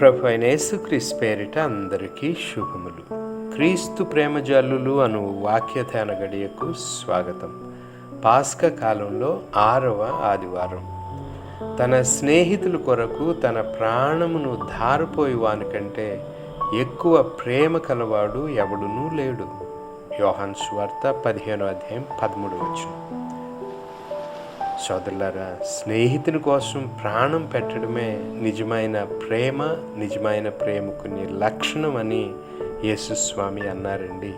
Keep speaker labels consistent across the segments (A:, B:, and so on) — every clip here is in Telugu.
A: ప్రభు అయిన యేసుక్రీస్ పేరిట అందరికీ శుభములు. క్రీస్తు ప్రేమ జల్లులు అను వాక్యధ్యాన గడియకు స్వాగతం. పాస్క కాలంలో ఆరవ ఆదివారం. తన స్నేహితుల కొరకు తన ప్రాణమును ధారపోయి వానికంటే ఎక్కువ ప్రేమ కలవాడు ఎవడునూ లేడు. యోహన్ స్వార్త పదిహేనో అధ్యాయం పదమూడు వచ్చిన సోదరులారా స్నేహితుని కోసం ప్రాణం పెట్టడమే నిజమైన ప్రేమ నిజమైన ప్రేమకుని లక్షణం అని యేసుస్వామి అన్నారండి.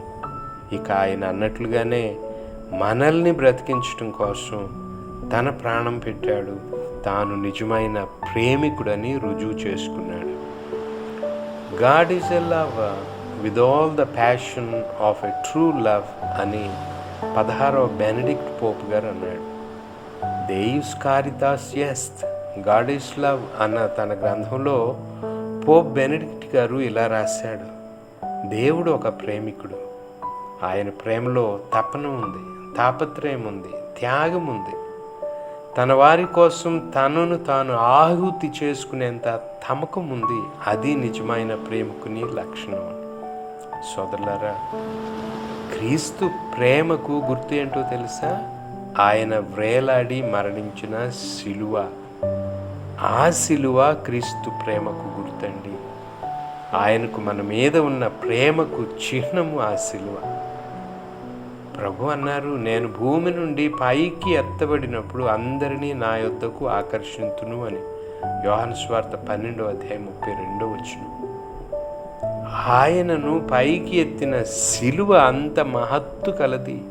A: ఇక ఆయన అన్నట్లుగానే మనల్ని బ్రతికించడం కోసం తన ప్రాణం పెట్టాడు. తాను నిజమైన ప్రేమికుడని రుజువు చేసుకున్నాడు. God is a love with all the passion of a true love అని పదహారవ బెనడిక్ట్ పోప్ గారు అన్నాడు. దేయుస్ కారితాస్ ఎస్ట్ గాడ్ ఇస్ లవ్ అన్న తన గ్రంథంలో పోప్ బెనడిక్ట్ గారు ఇలా రాశాడు. దేవుడు ఒక ప్రేమికుడు. ఆయన ప్రేమలో తపన ఉంది తాపత్రయం ఉంది త్యాగం ఉంది. తన వారి కోసం తనను తాను ఆహుతి చేసుకునేంత తమకం ఉంది. అది నిజమైన ప్రేమకుని లక్షణం. సోదరులారా క్రీస్తు ప్రేమకు గుర్తు ఏంటో తెలుసా? ఆయన వ్రేలాడి మరణించిన శిలువ ఆ శిలువ క్రీస్తు ప్రేమకు గుర్తండి. ఆయనకు మన మీద ఉన్న ప్రేమకు చిహ్నము ఆ శిలువ ప్రభు అన్నారు నేను భూమి నుండి పైకి ఎత్తబడినప్పుడు అందరినీ నా యొద్దకు ఆకర్షింతును అని. యోహాను స్వార్థ పన్నెండో అధ్యాయం ముప్పై రెండో వచ్చిన ఆయనను పైకి ఎత్తిన శిలువ అంత మహత్తు కలది.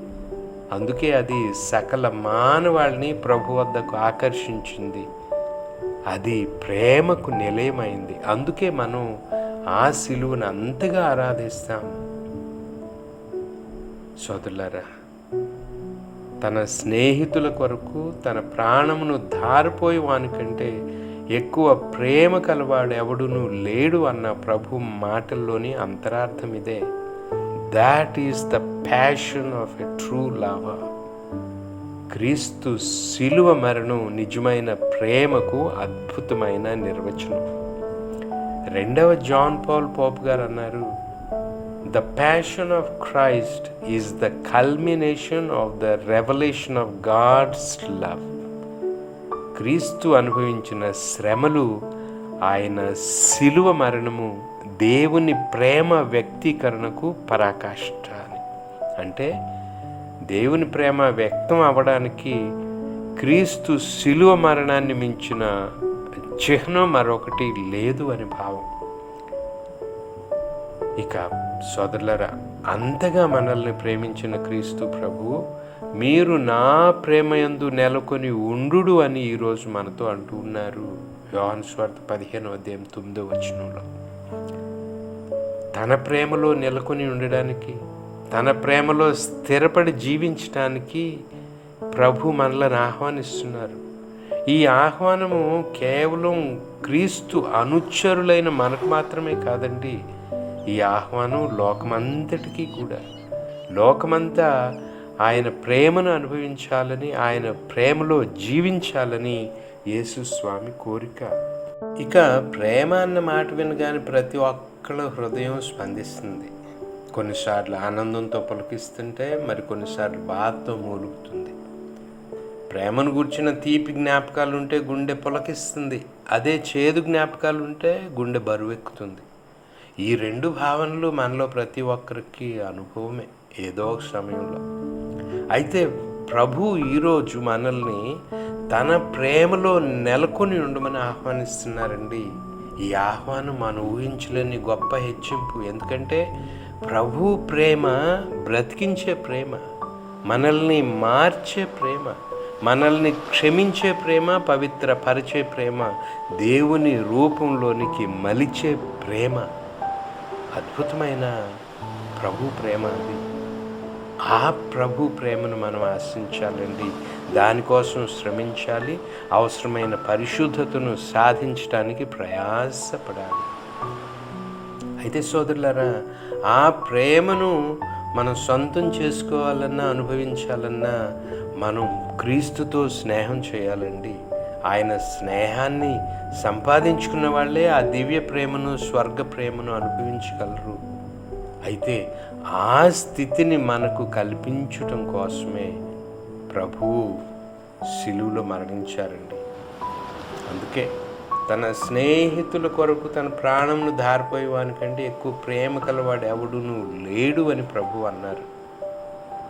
A: అందుకే అది సకల మానవాళిని ప్రభు వద్దకు ఆకర్షించింది. అది ప్రేమకు నిలయమైంది. అందుకే మనం ఆ సిలువను అంతగా ఆరాధిస్తాం. సోదరులారా తన స్నేహితుల కొరకు తన ప్రాణమును ధారిపోయి వానికంటే ఎక్కువ ప్రేమ కలవాడు ఎవడునూ లేడు అన్న ప్రభు మాటల్లోని అంతరార్థం ఇదే. That is the passion of a true lover క్రీస్తు శిలువ మరణం నిజమైన ప్రేమకు అద్భుతమైన నిర్వచనం. రెండవ జాన్ పాల్ పోప్ గారు అన్నారు the passion of Christ is the culmination of the revolution of God's love క్రీస్తు అనుభవించిన శ్రమలు ఆయన శిలువ మరణము దేవుని ప్రేమ వ్యక్తీకరణకు పరాకాష్ట అని అంటే దేవుని ప్రేమ వ్యక్తం అవ్వడానికి క్రీస్తు శిలువ మరణాన్ని మించిన చిహ్నం మరొకటి లేదు అని భావం. ఇక సోదరులరా అంతగా మనల్ని ప్రేమించిన క్రీస్తు ప్రభు మీరు నా ప్రేమయందు నెలకొని ఉండు అని ఈరోజు మనతో అంటూ ఉన్నారు. యోహన్ స్వార్థ పదిహేను అధ్యాయం తొమ్మిదో వచనంలో. తన ప్రేమలో నెలకొని ఉండడానికి తన ప్రేమలో స్థిరపడి జీవించడానికి ప్రభు మనలను ఆహ్వానిస్తున్నారు. ఈ ఆహ్వానము కేవలం క్రీస్తు అనుచరులైన మనకు మాత్రమే కాదండి ఈ ఆహ్వానం లోకమంతటికీ కూడా. లోకమంతా ఆయన ప్రేమను అనుభవించాలని ఆయన ప్రేమలో జీవించాలని యేసు స్వామి కోరిక. ఇక ప్రేమ అన్న మాట వినగానే ప్రతి ఒక్కళ్ళ హృదయం స్పందిస్తుంది. కొన్నిసార్లు ఆనందంతో పలికిస్తుంటే మరి కొన్నిసార్లు బాధతో మూలుగుతుంది. ప్రేమను గుర్చిన తీపి జ్ఞాపకాలు ఉంటే గుండె పులకిస్తుంది. అదే చేదు జ్ఞాపకాలు ఉంటే గుండె బరువెక్కుతుంది. ఈ రెండు భావనలు మనలో ప్రతి ఒక్కరికి అనుభవమే ఏదో ఒక సమయంలో. అయితే ప్రభు ఈరోజు మనల్ని తన ప్రేమలో నెలకొని ఉండమని ఆహ్వానిస్తున్నారండి. ఈ ఆహ్వానం మనం ఊహించలేని గొప్ప హెచ్చింపు. ఎందుకంటే ప్రభు ప్రేమ బ్రతికించే ప్రేమ మనల్ని మార్చే ప్రేమ మనల్ని క్షమించే ప్రేమ పవిత్ర పరిచే ప్రేమ దేవుని రూపంలోనికి మలిచే ప్రేమ అద్భుతమైన ప్రభు ప్రేమ అది. ఆ ప్రభు ప్రేమను మనం ఆశించాలండి. దానికోసం శ్రమించాలి. అవసరమైన పరిశుద్ధతను సాధించడానికి ప్రయాసపడాలి. అయితే సోదరులారా ఆ ప్రేమను మనం సొంతం చేసుకోవాలన్నా అనుభవించాలన్నా మనం క్రీస్తుతో స్నేహం చేయాలండి. ఆయన స్నేహాన్ని సంపాదించుకున్న వాళ్ళే ఆ దివ్య ప్రేమను స్వర్గ ప్రేమను అనుభవించగలరు. అయితే ఆ స్థితిని మనకు కల్పించటం కోసమే ప్రభు శిలువులో మరణించారండి. అందుకే తన స్నేహితుల కొరకు తన ప్రాణంను దారిపోయేవానికంటే ఎక్కువ ప్రేమ కలవాడు ఎవడును లేడు అని ప్రభు అన్నారు.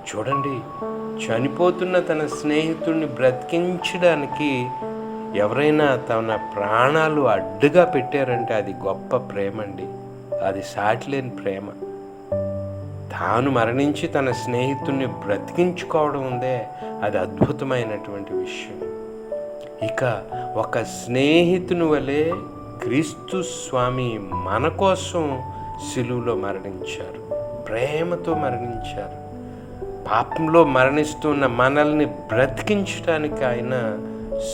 A: చూడండి చనిపోతున్న తన స్నేహితుడిని బ్రతికించడానికి ఎవరైనా తన ప్రాణాలు అడ్డుగా పెట్టారంటే అది గొప్ప ప్రేమ అండి అది సాటిలేని ప్రేమ. తాను మరణించి తన స్నేహితుడిని బ్రతికించుకోవడం ఉందే అది అద్భుతమైనటువంటి విషయం. ఇక ఒక స్నేహితుని వలె క్రీస్తు స్వామి మన కోసం సిలువులో మరణించారు. ప్రేమతో మరణించారు. పాపంలో మరణిస్తున్న మనల్ని బ్రతికించడానికి ఆయన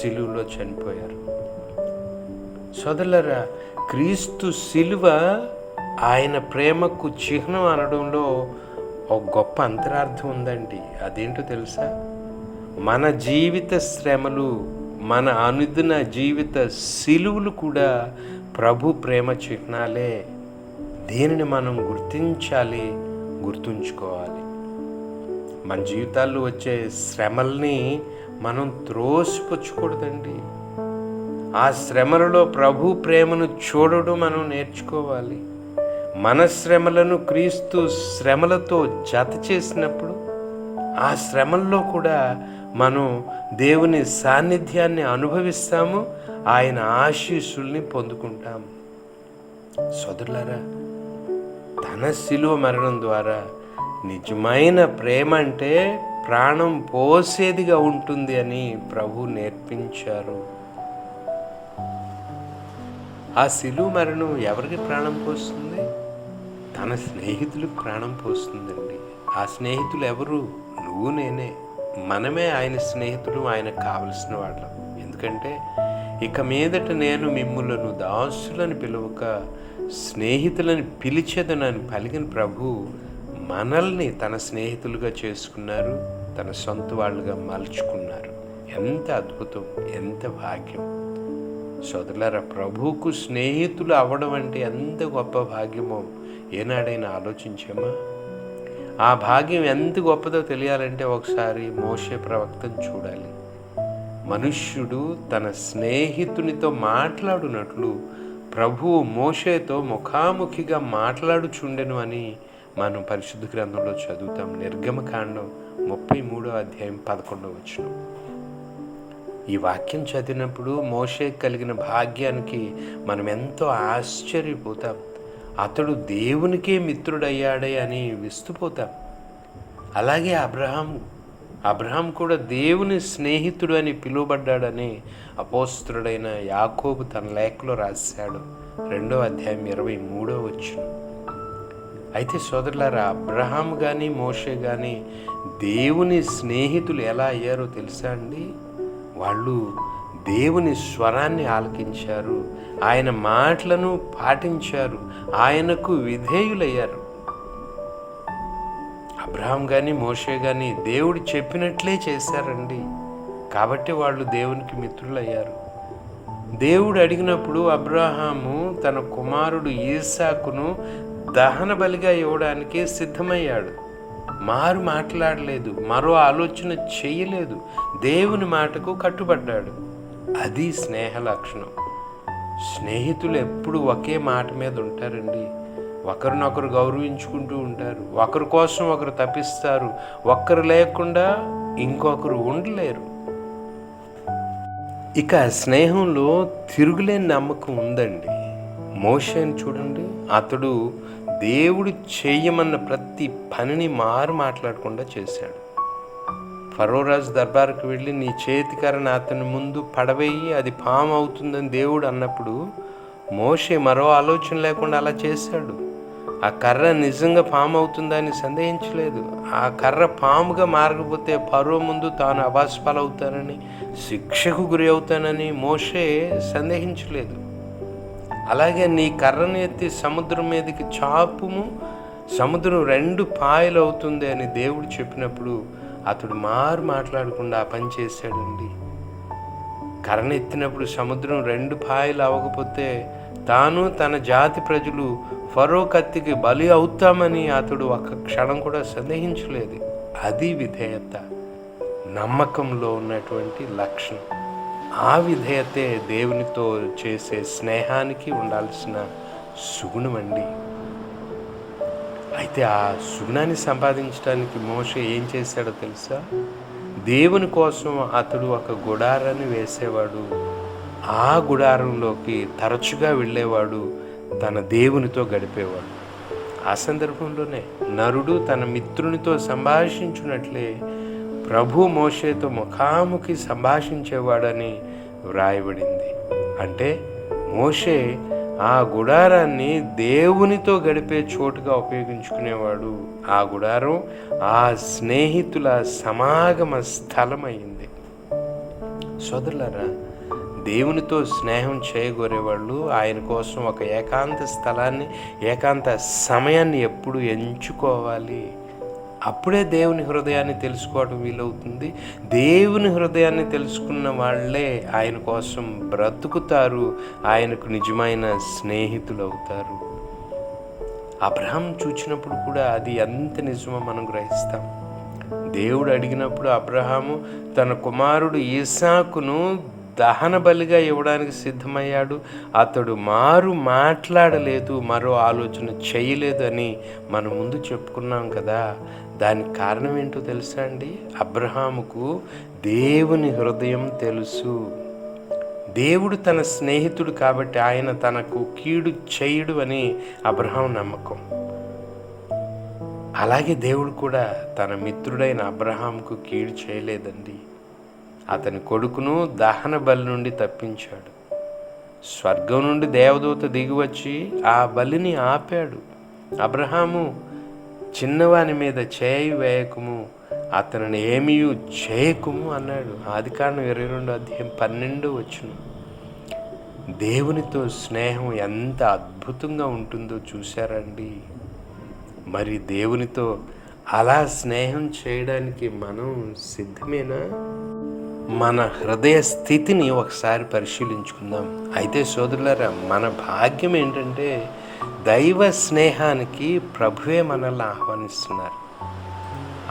A: సిలువులో చనిపోయారు. సోదరులరా క్రీస్తు సిలువ ఆయన ప్రేమకు చిహ్నం అనడంలో ఒక గొప్ప అంతరార్థం ఉందండి. అదేంటో తెలుసా? మన జీవిత శ్రమలు మన అనుదిన జీవిత సిలువులు కూడా ప్రభు ప్రేమ చిహ్నాలే. దీనిని మనం గుర్తించాలి? గుర్తుంచుకోవాలి. మన జీవితాల్లో వచ్చే శ్రమల్ని మనం త్రోసిపుచ్చకూడదండి. ఆ శ్రమలలో ప్రభు ప్రేమను చూడడం మనం నేర్చుకోవాలి. మన శ్రమలను క్రీస్తు శ్రమలతో జత చేసినప్పుడు ఆ శ్రమల్లో కూడా మనం దేవుని సాన్నిధ్యాన్ని అనుభవిస్తాము ఆయన ఆశీస్సుల్ని పొందుకుంటాము. సోదరులారా తన శిలువ మరణం ద్వారా నిజమైన ప్రేమ అంటే ప్రాణం పోసేదిగా ఉంటుంది అని ప్రభు నేర్పించారు. ఆ శిలువ మరణం ఎవరికి ప్రాణం పోస్తుంది? మన స్నేహితులు ప్రాణం పోస్తుందండి. ఆ స్నేహితులు ఎవరు? నువ్వు నేనే. మనమే ఆయన స్నేహితులు ఆయనకు కావలసిన వాళ్ళం. ఎందుకంటే ఇక మీదట నేను మిమ్ములను దాసులను పిలువక స్నేహితులని పిలిచేదనని పలికిన ప్రభు మనల్ని తన స్నేహితులుగా చేసుకున్నారు తన సొంత వాళ్ళుగా మలుచుకున్నారు. ఎంత అద్భుతం ఎంత భాగ్యం. సోదరులారా ప్రభువుకు స్నేహితులు అవ్వడం అంటే ఎంత గొప్ప భాగ్యమో ఏనాడైనా ఆలోచించామా? ఆ భాగ్యం ఎంత గొప్పదో తెలియాలంటే ఒకసారి మోసే ప్రవక్తను చూడాలి. మనుష్యుడు తన స్నేహితునితో మాట్లాడునట్లు ప్రభువు మోషేతో ముఖాముఖిగా మాట్లాడుచుండెను అని మనం పరిశుద్ధ గ్రంథంలో చదువుతాం. నిర్గమకాండం ముప్పై మూడో అధ్యాయం పదకొండవ వచ్చినాం ఈ వాక్యం చదివినప్పుడు మోషే కలిగిన భాగ్యానికి మనం ఎంతో ఆశ్చర్యపోతాం. అతడు దేవునికే మిత్రుడయ్యాడే అని విస్తుపోతాం. అలాగే అబ్రహాం అబ్రహాం కూడా దేవుని స్నేహితుడు అని పిలువబడ్డాడని అపోస్త్రుడైన యాకోబు తన లేఖలో రాశాడు. రెండో అధ్యాయం ఇరవై మూడో వచ్చిన అయితే సోదరులారా అబ్రహాం కానీ మోషే కానీ దేవుని స్నేహితులు ఎలా అయ్యారో తెలుసా అండి? వాళ్ళు దేవుని స్వరాన్ని ఆలకించారు. ఆయన మాటలను పాటించారు. ఆయనకు విధేయులయ్యారు. అబ్రహాం కానీ మోషే కానీ దేవుడు చెప్పినట్లే చేశారండి. కాబట్టి వాళ్ళు దేవునికి మిత్రులయ్యారు. దేవుడు అడిగినప్పుడు అబ్రహాము తన కుమారుడు ఈసాకును దహన బలిగా ఇవ్వడానికి సిద్ధమయ్యాడు. మారు మాట్లాడలేదు మరో ఆలోచన చేయలేదు. దేవుని మాటకు కట్టుబడ్డాడు. అది స్నేహ లక్షణం. స్నేహితులు ఎప్పుడు ఒకే మాట మీద ఉంటారండి. ఒకరినొకరు గౌరవించుకుంటూ ఉంటారు. ఒకరి కోసం ఒకరు తప్పిస్తారు. ఒక్కరు లేకుండా ఇంకొకరు ఉండలేరు. ఇక స్నేహంలో తిరుగులేని నమ్మకం ఉందండి. మోషన్ చూడండి. అతడు దేవుడు చేయమన్న ప్రతి పనిని మారు మాట్లాడకుండా చేశాడు. ఫరోరాజు దర్బారుకు వెళ్ళి నీ చేతికరణ అతని ముందు పడవేయి అది పాము అవుతుందని దేవుడు అన్నప్పుడు మోషే మరో ఆలోచన లేకుండా అలా చేశాడు. ఆ కర్ర నిజంగా పాము అవుతుందని సందేహించలేదు. ఆ కర్ర పాముగా మారకపోతే పరో ముందు తాను అవాస్పాలవుతానని శిక్షకు గురి అవుతానని మోషే సందేహించలేదు. అలాగే నీ కర్రను ఎత్తి సముద్రం మీదకి చాపుము. సముద్రం రెండు పాయలు అవుతుంది అని దేవుడు చెప్పినప్పుడు అతడు మారు మాట్లాడకుండా ఆ పని చేశాడండి. కర్రను ఎత్తినప్పుడు సముద్రం రెండు పాయలు అవ్వకపోతే తాను తన జాతి ప్రజలు ఫరో కత్తికి బలి అవుతామని అతడు ఒక క్షణం కూడా సందేహించలేదు. అది విధేయత నమ్మకంలో ఉన్నటువంటి లక్షణం. ఆ విధేయతే దేవునితో చేసే స్నేహానికి ఉండాల్సిన సుగుణమండి అయితే ఆ సుగుణాన్ని సంపాదించడానికి మోషే ఏం చేశాడో తెలుసా? దేవుని కోసం అతడు ఒక గుడారాన్ని వేసేవాడు. ఆ గుడారంలోకి తరచుగా వెళ్ళేవాడు తన దేవునితో గడిపేవాడు. ఆ సందర్భంలోనే నరుడు తన మిత్రునితో సంభాషించున్నట్లే ప్రభు మోషేతో ముఖాముఖి సంభాషించేవాడని వ్రాయబడింది. అంటే మోషే ఆ గుడారాన్ని దేవునితో గడిపే చోటుగా ఉపయోగించుకునేవాడు. ఆ గుడారం ఆ స్నేహితుల సమాగమ స్థలమైంది. సోదరులరా దేవునితో స్నేహం చేయగోరేవాళ్ళు ఆయన కోసం ఒక ఏకాంత స్థలాన్ని ఏకాంత సమయాన్ని ఎప్పుడు ఎంచుకోవాలి? అప్పుడే దేవుని హృదయాన్ని తెలుసుకోవడం వీలవుతుంది. దేవుని హృదయాన్ని తెలుసుకున్న వాళ్ళే ఆయన కోసం బ్రతుకుతారు. ఆయనకు నిజమైన స్నేహితులు అవుతారు అబ్రహం చూచినప్పుడు కూడా అది ఎంత నిజమో మనం గ్రహిస్తాం. దేవుడు అడిగినప్పుడు అబ్రహాము తన కుమారుడు ఈసాకును దహన బలిగా ఇవ్వడానికి సిద్ధమయ్యాడు. అతడు మారు మాట్లాడలేదు మరో ఆలోచన చేయలేదు అని మనం ముందు చెప్పుకున్నాం కదా. దానికి కారణం ఏంటో తెలుసా అండి? అబ్రహాముకు దేవుని హృదయం తెలుసు. దేవుడు తన స్నేహితుడు కాబట్టి ఆయన తనకు కీడు చేయుడు అని అబ్రహాం నమ్మకం. అలాగే దేవుడు కూడా తన మిత్రుడైన అబ్రహాంకు కీడు చేయలేదండి. అతని కొడుకును దహన బలి నుండి తప్పించాడు. స్వర్గం నుండి దేవదూత దిగివచ్చి ఆ బలిని ఆపాడు. అబ్రహాము చిన్నవాని మీద చేయి వేయకము అతనిని ఏమీ చేయకుము అన్నాడు. ఆది కారణం ఇరవై రెండు అధ్యాయం పన్నెండు వచ్చును. దేవునితో స్నేహం ఎంత అద్భుతంగా ఉంటుందో చూశారండి. మరి దేవునితో అలా స్నేహం చేయడానికి మనం సిద్ధమేనా? మన హృదయ స్థితిని ఒకసారి పరిశీలించుకుందాం. అయితే సోదరులారా మన భాగ్యం ఏంటంటే దైవ స్నేహానికి ప్రభువే మనల్ని ఆహ్వానిస్తున్నారు.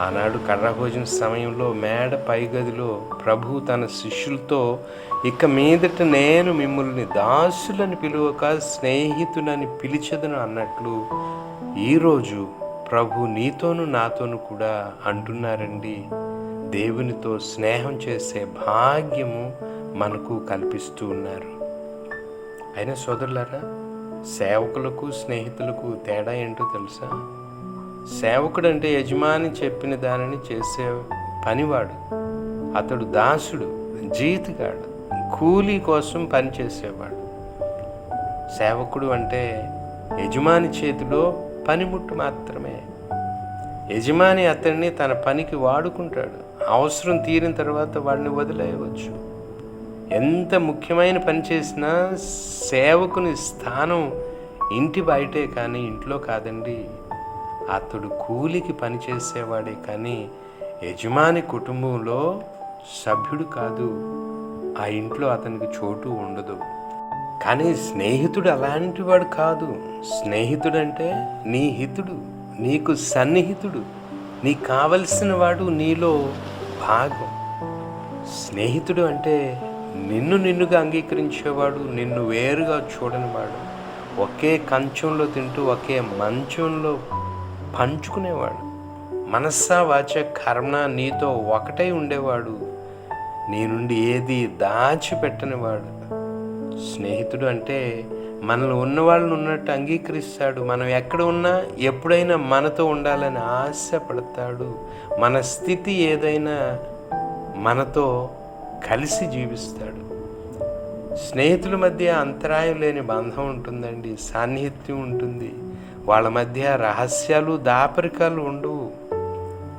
A: ఆనాడు కర్రభోజన సమయంలో మేడ పైగదిలో ప్రభు తన శిష్యులతో ఇక మీదట నేను మిమ్మల్ని దాసులని పిలువక స్నేహితునని పిలిచెదను అన్నట్లు ఈరోజు ప్రభు నీతోను నాతోను కూడా అంటున్నారండి. దేవునితో స్నేహం చేసే భాగ్యము మనకు కల్పిస్తూ ఉన్నారు. అయినా సోదరులారా సేవకులకు స్నేహితులకు తేడా ఏంటో తెలుసా? సేవకుడు అంటే యజమాని చెప్పిన దానిని చేసే పనివాడు. అతడు దాసుడు జీతగాడు కూలీ కోసం పనిచేసేవాడు సేవకుడు అంటే యజమాని చేతిలో పనిముట్టు మాత్రమే. యజమాని అతన్ని తన పనికి వాడుకుంటాడు. అవసరం తీరిన తర్వాత వాడిని వదిలేయవచ్చు. ఎంత ముఖ్యమైన పని చేసినా సేవకుని స్థానం ఇంటి బయటే కానీ ఇంట్లో కాదండి. అతడు కూలికి పనిచేసేవాడే కానీ యజమాని కుటుంబంలో సభ్యుడు కాదు. ఆ ఇంట్లో అతనికి చోటు ఉండదు. కానీ స్నేహితుడు అలాంటి వాడు కాదు. స్నేహితుడంటే నీ హితుడు నీకు సన్నిహితుడు నీకు కావలసిన వాడు నీలో భాగం. స్నేహితుడు అంటే నిన్ను నిన్నుగా అంగీకరించేవాడు నిన్ను వేరుగా చూడనివాడు ఒకే కంచంలో తింటూ ఒకే మంచంలో పంచుకునేవాడు. మనస్సా వాచ కర్మ నీతో ఒకటై ఉండేవాడు. నీ నుండి ఏది దాచిపెట్టనివాడు. స్నేహితుడు అంటే మనలో ఉన్న వాళ్ళని ఉన్నట్టు అంగీకరిస్తాడు. మనం ఎక్కడ ఉన్నా ఎప్పుడైనా మనతో ఉండాలని ఆశపడతాడు. మన స్థితి ఏదైనా మనతో కలిసి జీవిస్తాడు. స్నేహితుల మధ్య అంతరాయం లేని బంధం ఉంటుందండి సాన్నిహిత్యం ఉంటుంది. వాళ్ళ మధ్య రహస్యాలు దాపరికాలు ఉండవు.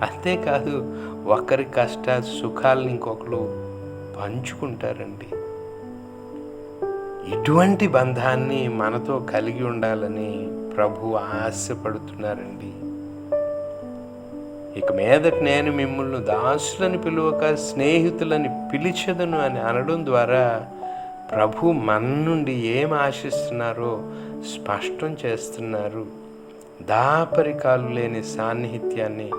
A: అంతేకాదు ఒకరి కష్ట సుఖాలను ఇంకొకరు పంచుకుంటారండి. ఇటువంటి బంధాన్ని మనతో కలిగి ఉండాలని ప్రభు ఆశపడుతున్నారండి. ఇక మీదట నేను మిమ్మల్ని దాసులని పిలువక స్నేహితులని పిలిచెదను అని అనడం ద్వారా ప్రభు మన నుండి ఏం ఆశిస్తున్నారో స్పష్టం చేస్తున్నారు. దాపరికాలు లేని సాన్నిహిత్యాన్ని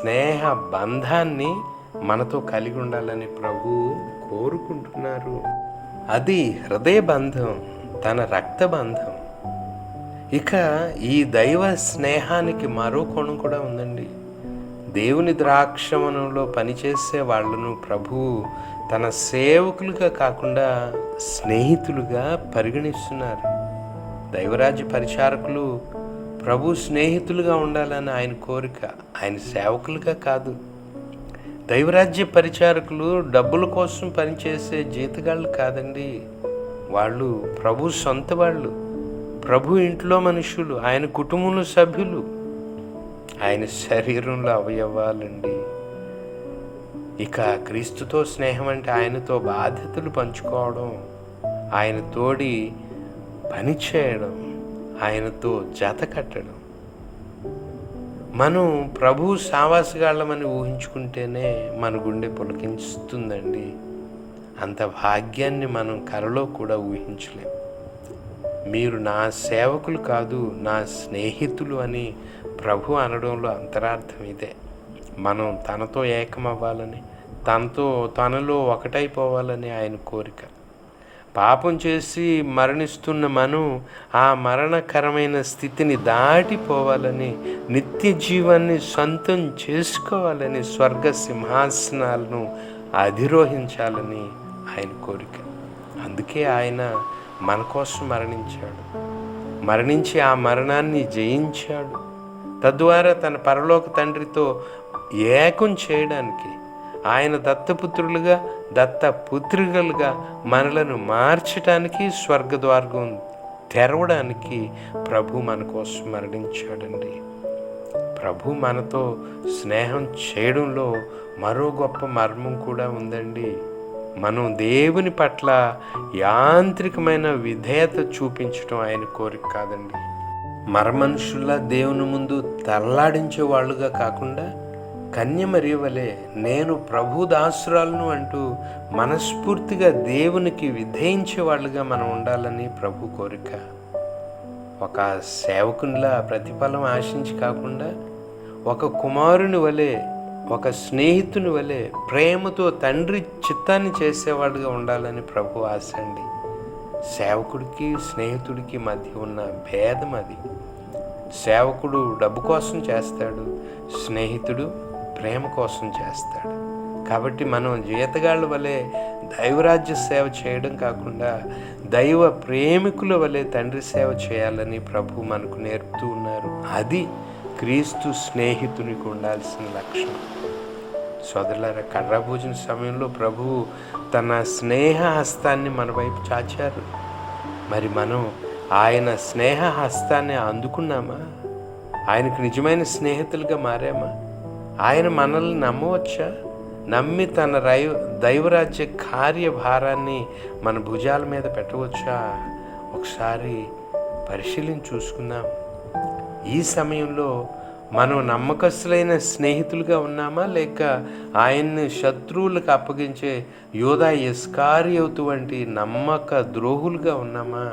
A: స్నేహ బంధాన్ని మనతో కలిగి ఉండాలని ప్రభు కోరుకుంటున్నారు. అది హృదయ బంధం తన రక్త బంధం. ఇక ఈ దైవ స్నేహానికి మరో కోణం కూడా ఉందండి. దేవుని ద్రాక్షమనంలో పనిచేసే వాళ్ళను ప్రభు తన సేవకులుగా కాకుండా స్నేహితులుగా పరిగణిస్తున్నారు. దైవరాజ్య పరిచారకులు ప్రభు స్నేహితులుగా ఉండాలని ఆయన కోరిక ఆయన సేవకులుగా కాదు. దైవరాజ్య పరిచారకులు డబ్బుల కోసం పనిచేసే జీతగాళ్ళు కాదండి. వాళ్ళు ప్రభు సొంత వాళ్ళు ప్రభు ఇంట్లో మనుషులు ఆయన కుటుంబంలో సభ్యులు. ఆయన శరీరంలో అవయవాలండి. ఇక క్రీస్తుతో స్నేహం అంటే ఆయనతో బాధ్యతలు పంచుకోవడం ఆయన తోడి పని చేయడం ఆయనతో జత కట్టడం. మనం ప్రభు సావాసగాళ్ళమని ఊహించుకుంటేనే మన గుండె పులకించుతుందండి. అంత భాగ్యాన్ని మనం కరలో కూడా ఊహించలేం. మీరు నా సేవకులు కాదు నా స్నేహితులు అని ప్రభు అనడంలో అంతరార్థం ఇదే. మనం తనతో ఏకమవ్వాలని తనతో తనలో ఒకటైపోవాలని ఆయన కోరిక. పాపం చేసి మరణిస్తున్న మనం ఆ మరణకరమైన స్థితిని దాటిపోవాలని నిత్య జీవాన్ని సొంతం చేసుకోవాలని స్వర్గ సింహాసనాలను అధిరోహించాలని ఆయన కోరిక. అందుకే ఆయన మన కోసం మరణించాడు. మరణించి ఆ మరణాన్ని జయించాడు. తద్వారా తన పరలోక తండ్రితో ఏకం చేయడానికి ఆయన దత్తపుత్రులుగా దత్త పుత్రికలుగా మనలను మార్చడానికి స్వర్గద్వార్గం తెరవడానికి ప్రభు మన కోసం మరణించాడండి. ప్రభు మనతో స్నేహం చేయడంలో మరో గొప్ప మర్మం కూడా ఉందండి. మనం దేవుని పట్ల యాంత్రికమైన విధేయత చూపించడం ఆయన కోరిక కాదండి. మరమనుషుల్లా దేవుని ముందు తల్లాడించే వాళ్ళుగా కాకుండా కన్యమరి వలె నేను ప్రభు దాసురాలను అంటూ మనస్ఫూర్తిగా దేవునికి విధేయించే వాళ్ళుగా మనం ఉండాలని ప్రభు కోరిక. ఒక సేవకునిలా ప్రతిఫలం ఆశించి కాకుండా ఒక కుమారుని వలె ఒక స్నేహితుని వలె ప్రేమతో తండ్రి చిత్తాన్ని చేసేవాడుగా ఉండాలని ప్రభు ఆశ అండి. సేవకుడికి స్నేహితుడికి మధ్య ఉన్న భేదం అది. సేవకుడు డబ్బు కోసం చేస్తాడు స్నేహితుడు ప్రేమ కోసం చేస్తాడు. కాబట్టి మనం జీతగాళ్ళ వలె దైవరాజ్య సేవ చేయడం కాకుండా దైవ ప్రేమికుల వలె తండ్రి సేవ చేయాలని ప్రభు మనకు నేర్పుతూ ఉన్నారు. అది క్రీస్తు స్నేహితునికి ఉండాల్సిన లక్షణం. సోదరులారా కర్రభోజన సమయంలో ప్రభువు తన స్నేహ హస్తాన్ని మన వైపు చాచారు. మరి మనం ఆయన స్నేహ హస్తాన్ని అందుకున్నామా? ఆయనకు నిజమైన స్నేహితులుగా మారామా? ఆయన మనల్ని నమ్మవచ్చా? నమ్మి తన రై దైవరాజ్య కార్యభారాన్ని మన భుజాల మీద పెట్టవచ్చా? ఒకసారి పరిశీలించి చూసుకుందాం. ఈ సమయంలో మనం నమ్మకస్తులైన స్నేహితులుగా ఉన్నామా? లేక ఆయన్ని శత్రువులకు అప్పగించే యోధా ఎస్కారియవుతు వంటి నమ్మక ద్రోహులుగా ఉన్నామా?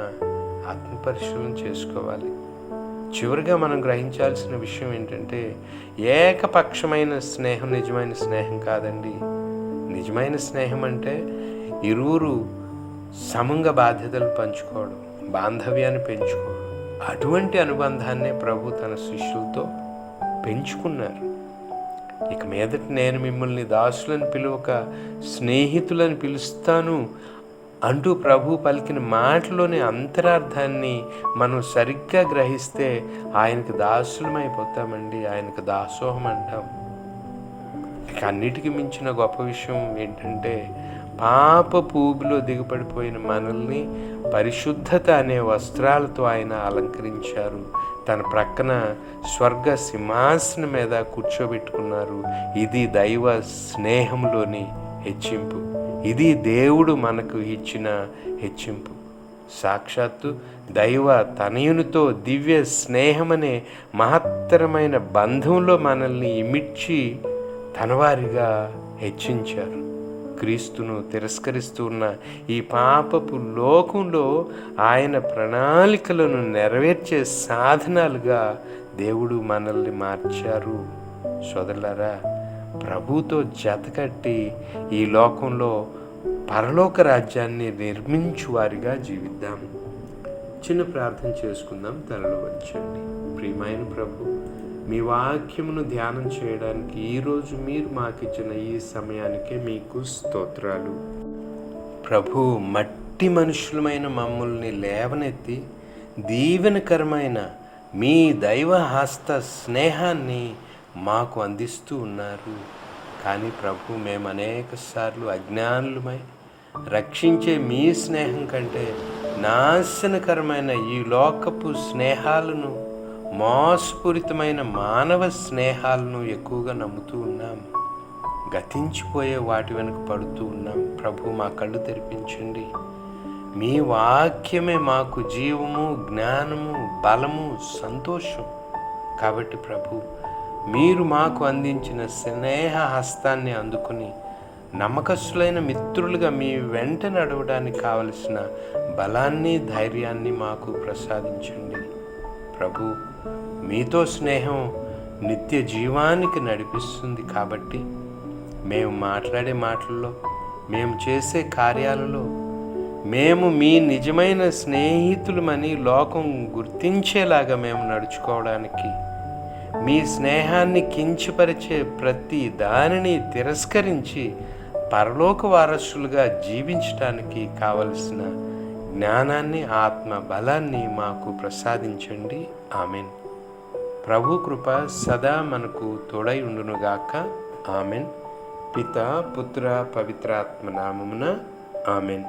A: ఆత్మపరిశీలన చేసుకోవాలి. చివరిగా మనం గ్రహించాల్సిన విషయం ఏంటంటే ఏకపక్షమైన స్నేహం నిజమైన స్నేహం కాదండి. నిజమైన స్నేహం అంటే ఇరువురు సమంగా బాధ్యతలు పంచుకోవడం బాంధవ్యాన్ని పెంచుకోవడం. అటువంటి అనుబంధాన్నే ప్రభు తన శిష్యులతో పెంచుకున్నారు. ఇక మీదట నేను మిమ్మల్ని దాసులను పిలువక స్నేహితులను పిలుస్తాను అంటూ ప్రభు పలికిన మాటలోని అంతరార్థాన్ని మనం సరిగ్గా గ్రహిస్తే ఆయనకు దాసులమైపోతామండి ఆయనకు దాసోహం అంటాం ఇక అన్నిటికీ మించిన గొప్ప విషయం ఏంటంటే పాప పూబిలో దిగుపడిపోయిన మనల్ని పరిశుద్ధత అనే వస్త్రాలతో ఆయన అలంకరించారు. తన ప్రక్కన స్వర్గ సింహాసనం మీద కూర్చోబెట్టుకున్నారు. ఇది దైవ స్నేహంలోని హెచ్చింపు. ఇది దేవుడు మనకు ఇచ్చిన హెచ్చింపు. సాక్షాత్తు దైవ తనయునితో దివ్య స్నేహమనే మహత్తరమైన బంధంలో మనల్ని ఇమిడ్చి తనవారిగా హెచ్చించారు. క్రీస్తును తిరస్కరిస్తూ ఉన్న ఈ పాపపు లోకంలో ఆయన ప్రణాళికలను నెరవేర్చే సాధనాలుగా దేవుడు మనల్ని మార్చారు. సోదరులారా ప్రభుతో జతకట్టి ఈ లోకంలో పరలోక రాజ్యాన్ని నిర్మించువారిగా జీవిద్దాం. చిన్న ప్రార్థన చేసుకుందాం. తలలో వంచండి. ప్రియమైన ప్రభు మీ వాక్యమును ధ్యానం చేయడానికి ఈరోజు మీరు మాకిచ్చిన ఈ సమయానికే మీకు స్తోత్రాలు. ప్రభు మట్టి మనుషులమైన మమ్మల్ని లేవనెత్తి దీవెనకరమైన మీ దైవ హస్త స్నేహాన్ని మాకు అందిస్తూ ఉన్నారు. కానీ ప్రభు మేము అనేక సార్లు అజ్ఞానులమై రక్షించే మీ స్నేహం కంటే నాశనకరమైన ఈ లోకపు స్నేహాలను మోసపూరితమైన మానవ స్నేహాలను ఎక్కువగా నమ్ముతూ ఉన్నాం. గతించిపోయే వాటి వెనుక పడుతూ ఉన్నాం. ప్రభు మా కళ్ళు తెరిపించండి. మీ వాక్యమే మాకు జీవము జ్ఞానము బలము సంతోషం. కాబట్టి ప్రభు మీరు మాకు అందించిన స్నేహ హస్తాన్ని అందుకుని నమ్మకస్తులైన మిత్రులుగా మీ వెంట నడవడానికి కావలసిన బలాన్ని ధైర్యాన్ని మాకు ప్రసాదించండి. ప్రభు మీతో స్నేహం నిత్య జీవానికి నడిపిస్తుంది కాబట్టి మేము మాట్లాడే మాటల్లో మేము చేసే కార్యాలలో మేము మీ నిజమైన స్నేహితులమని లోకం గుర్తించేలాగా మేము నడుచుకోవడానికి మీ స్నేహాన్ని కించపరిచే ప్రతి దానిని తిరస్కరించి పరలోక వారసులుగా జీవించటానికి కావలసిన జ్ఞానాన్ని ఆత్మ బలాన్ని మాకు ప్రసాదించండి. ఆమెన్. ప్రభు కృప సదా మనకు తోడై ఉండునుగాక ఆమెన్. పిత పుత్ర పవిత్రాత్మ నామమున ఆమెన్.